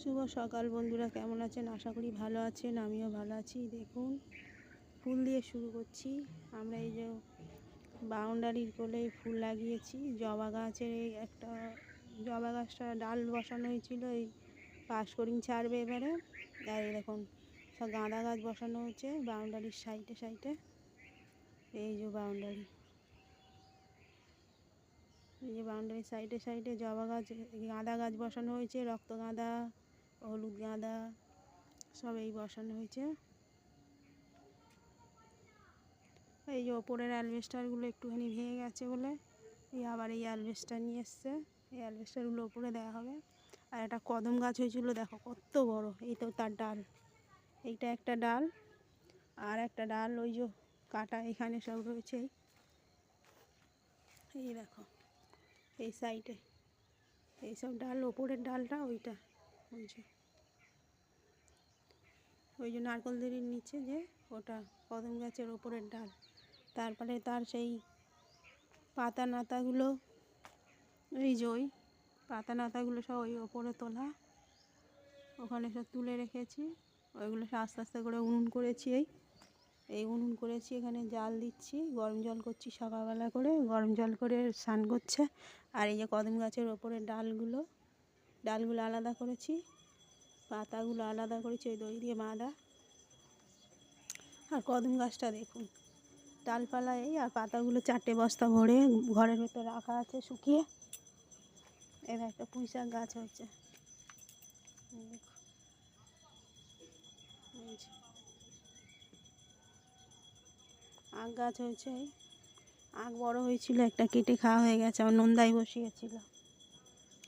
শুভ সকাল বন্ধুরা, কেমন আছেন? আশা করি ভালো আছেন, আমিও ভালো আছি। দেখুন, ফুল দিয়ে শুরু করছি। আমরা এই যে বাউন্ডারির কোলে ফুল লাগিয়েছি। জবা গাছের এই একটা, জবা গাছটা ডাল বসানো হয়েছিল, এই পাশ করিং ছাড়বে এবারে। আর দেখুন, সব গাঁদা গাছ বসানো হচ্ছে বাউন্ডারির সাইডে সাইডে। এই যে বাউন্ডারি। এই যে বাউন্ডারির সাইডে সাইডে জবা গাছ, গাঁদা গাছ বসানো হয়েছে, রক্ত গাঁদা। হলুদ গাঁদা সব এই বসানো হয়েছে। এই যে ওপরের অ্যালবেস্টারগুলো একটুখানি ভেঙে গেছে বলে, এই আবার এই অ্যালবেস্টার নিয়ে এসছে। এই অ্যালভেস্টারগুলো ওপরে দেওয়া হবে। আর একটা কদম গাছ হয়েছিল, দেখো কত বড়, এই তো তার ডাল। এইটা একটা ডাল, আর একটা ডাল ওই যে কাটা এখানে সব রয়েছে। এই এই দেখো, এই সাইডে এইসব ডাল, ওপরের ডালটা ওইটা। ওই যে ওই যে নারকলদেরির নিচে যে ওটা কদম গাছের ওপরের ডাল। তারপরে তার সেই পাতা নাতাগুলো, এই যে ওই পাতা নাতাগুলো সব ওই ওপরে তোলা। ওখানে সব তুলে রেখেছি। ওইগুলো সব আস্তে আস্তে করে উনুন করেছি এই। এই উনুন করেছি, এখানে জাল দিচ্ছি, গরম জল করছি সকালবেলা করে, গরম জল করে স্নান করছে। আর এই যে কদম গাছের ওপরের ডালগুলো ডালগুলো আলাদা করেছি, পাতাগুলো আলাদা করেছি, ওই দড়ি দিয়ে বাঁধা। আর কদম গাছটা দেখুন, ডালপালা এই আর পাতাগুলো চারটে বস্তা ভরে ঘরের ভেতর রাখা আছে শুকিয়ে। এর একটা পুঁই শাক গাছ হয়েছে। আখ গাছ হয়েছে আখ বড় হয়েছিল, একটা কেটে খাওয়া হয়ে গেছে আমার নন্দাই বসিয়েছিল।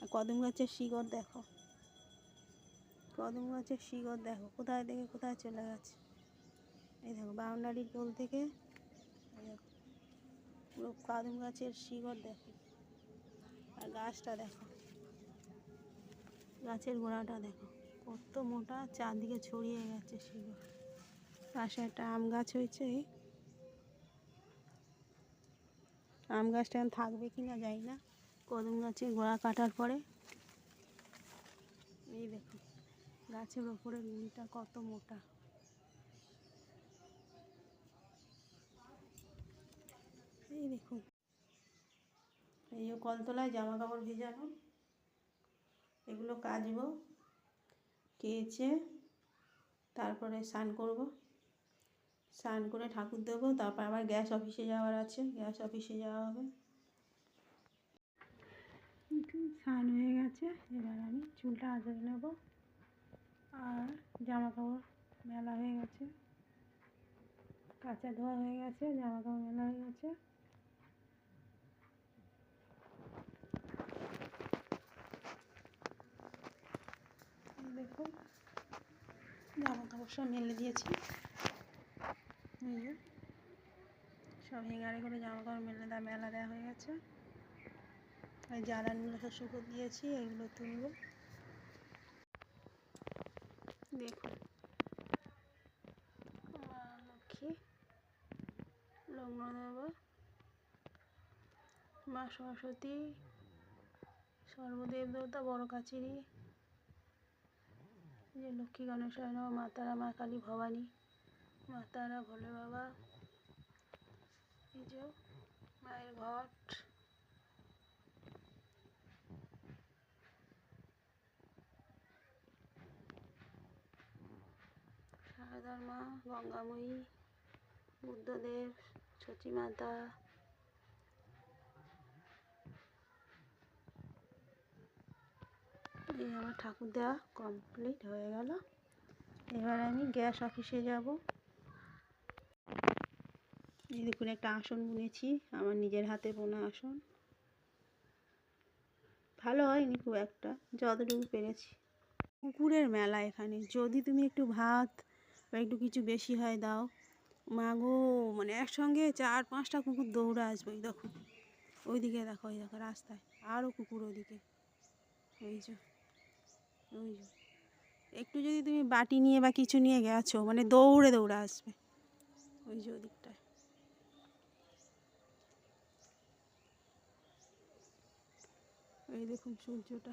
কদম গাছের শিকড় দেখো। কদম গাছের শিকড় দেখো। কোথায় থেকে কোথায় চলে গেছে? এই দেখো, বাউন্ডারির কোল থেকে পুরো কদম গাছের শিকড় দেখো। আর গাছটা দেখো, গাছের গোড়াটা দেখো। কত মোটা, চারদিকে ছড়িয়ে গেছে শিকড়। পাশে একটা আম গাছ হয়েছে। আম গাছটা থাকবে কি না জানি না। কদম গাছের গোড়া কাটার পরে। এই দেখো, গাছের ওপরে গুঁড়িটা কত মোটা। এই দেখুন এই যে কলতলায় জামা কাপড় ভেজানো, এগুলো কাচবো, কেচে তারপরে স্নান করব। স্নান করে ঠাকুর দেবো, তারপর আবার গ্যাস অফিসে যাওয়ার আছে, গ্যাস অফিসে যাওয়া হবে। স্নান হয়ে গেছে, এবার আমি চুলটা আঁচড়ে নেব। আর জামা কাপড় মেলা হয়ে গেছে, কাঁচা ধোয়া হয়ে গেছে জামা কাপড় মেলা হয়ে গেছে। দেখুন জামা কাপড় সব মেলে দিয়েছি। সব হেঙ্গারে করে জামা কাপড় মেলে দেওয়া মেলা দেওয়া হয়ে গেছে। আর জ্বালানগুলো সব দিয়েছি, এগুলো তুলব। দেখুন লক্ষ্মী মা সরস্বতী, সর্বদেব দেবতা, বড় কাছেরি যে লক্ষ্মী গণেশায় নম মা তারা, মা কালী ভবানী, মা তারা, ভোলে বাবা, এই যে মায়ের ঘট সারদার মা গঙ্গাময়ী, বুদ্ধদেব সচিমাতা এই আমার ঠাকুর দেওয়া কমপ্লিট হয়ে গেল। এবার আমি গ্যাস অফিসে যাব। এই দেখুন, একটা আসন বুনেছি, আমার নিজের হাতে বোনা আসন। ভালো হয়নি খুব একটা, যতটুকু পেরেছি। কুকুরের মেলা এখানে, যদি তুমি একটু ভাত বা একটু কিছু বেশি হয় দাও। মাগো মানে একসঙ্গে চার পাঁচটা কুকুর দৌড়ে আসবে ওই দেখো। ওইদিকে দেখো ওই দেখো, রাস্তায়। আরও কুকুর ওইদিকে। ওই যে ওই যে। একটু যদি তুমি বাটি নিয়ে বা কিছু নিয়ে গেছো মানে দৌড়ে দৌড়ে আসবে। ওই যে ওদিকটায়। এই দেখুন সূর্যটা।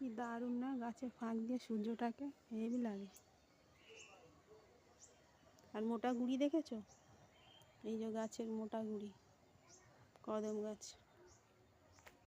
কি দারুণ না গাছে ফাঁক দিয়ে সূর্যটাকে হেভি লাগে। আর মোটা গুড়ি দেখেছ? এই যে গাছের মোটা গুড়ি, কদম গাছ।